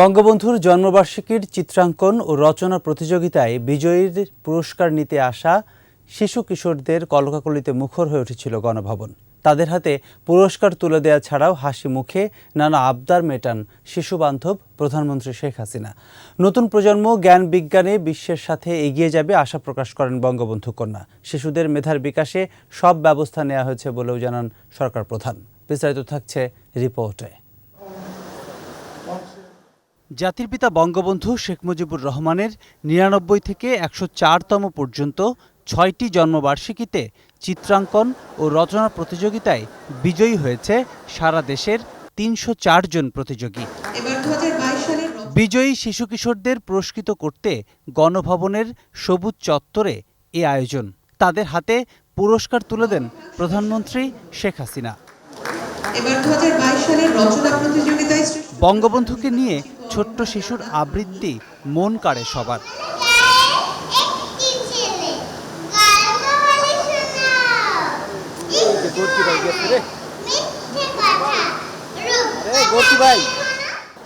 বঙ্গবন্ধুর জন্মবার্ষিকীর চিত্রাঙ্কন ও রচনা প্রতিযোগিতায় বিজয়ীর পুরস্কার নিতে আসা শিশু কিশোরদের কলকাকলিতে মুখর হয়ে উঠেছিল গণভবন। তাদের হাতে পুরস্কার তুলে দেওয়া ছাড়াও হাসি মুখে নানা আবদার মেটান শিশুবান্ধব প্রধানমন্ত্রী শেখ হাসিনা। নতুন প্রজন্ম জ্ঞান বিজ্ঞানে বিশ্বের সাথে এগিয়ে যাবে আশা প্রকাশ করেন বঙ্গবন্ধু কন্যা। শিশুদের মেধার বিকাশে সব ব্যবস্থা নেওয়া হয়েছে বলেও জানান সরকার প্রধান। বিস্তারিত থাকছে রিপোর্টে। জাতির পিতা বঙ্গবন্ধু শেখ মুজিবুর রহমানের নিরানব্বই থেকে একশো চারতম পর্যন্ত ছয়টি জন্মবার্ষিকীতে চিত্রাঙ্কন ও রচনা প্রতিযোগিতায় বিজয়ী হয়েছে সারা দেশের তিনশো জন প্রতিযোগী। বিজয়ী শিশু কিশোরদের পুরস্কৃত করতে গণভবনের সবুজ চত্বরে এ আয়োজন। তাদের হাতে পুরস্কার তুলে দেন প্রধানমন্ত্রী শেখ হাসিনা। এবার দু সালের রচনা প্রতিযোগিতায় বঙ্গবন্ধুকে নিয়ে ছোট্ট শিশুর আবৃত্তি মন কাড়ে সবার।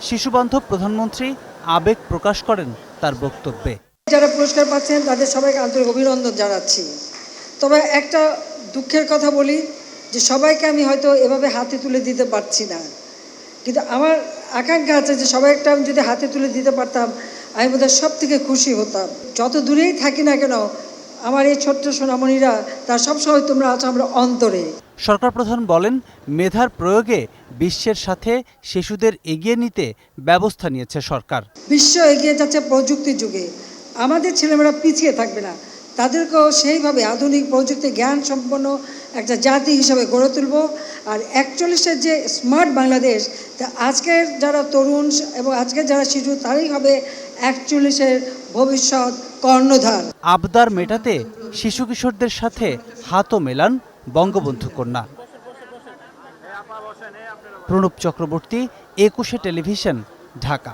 শিশুবান্ধব প্রধানমন্ত্রী আবেগ প্রকাশ করেন তার বক্তব্যে। যারা পুরস্কার পাচ্ছেন, তাদের সবাইকে আন্তরিক অভিনন্দন জানাচ্ছি। তবে একটা দুঃখের কথা বলি, যে সবাইকে আমি হয়তো এভাবে হাতে তুলে দিতে পারছি না। কিন্তু আমার আকাঙ্ক্ষা আছে যে সবাই একটা আমি যদি হাতে তুলে দিতে পারতাম আমি বোধহয় সব থেকে খুশি হতাম। যত দূরেই থাকি না কেন আমার এই ছোট্ট সোনামণিরা তার সবসময় তোমরা আছো আমরা অন্তরে। সরকার প্রধান বলেন মেধার প্রয়োগে বিশ্বের সাথে শিশুদের এগিয়ে নিতে ব্যবস্থা নিয়েছে সরকার। বিশ্ব এগিয়ে যাচ্ছে প্রযুক্তির যুগে। আমাদের ছেলেমেয়েরা পিছিয়ে থাকবে না। তাদেরকেও সেইভাবে আধুনিক প্রযুক্তি জ্ঞান সম্পন্ন একটা জাতি হিসাবে গড়ে তুলব। আর একচল্লিশের যে স্মার্ট বাংলাদেশ, তা আজকের যারা তরুণ এবং আজকের যারা শিশু, তারাই হবে একচল্লিশের ভবিষ্যৎ কর্ণধার। আবদার মেটাতে শিশু কিশোরদের সাথে হাতও মেলান বঙ্গবন্ধু কন্যা। প্রণব চক্রবর্তী, একুশে টেলিভিশন, ঢাকা।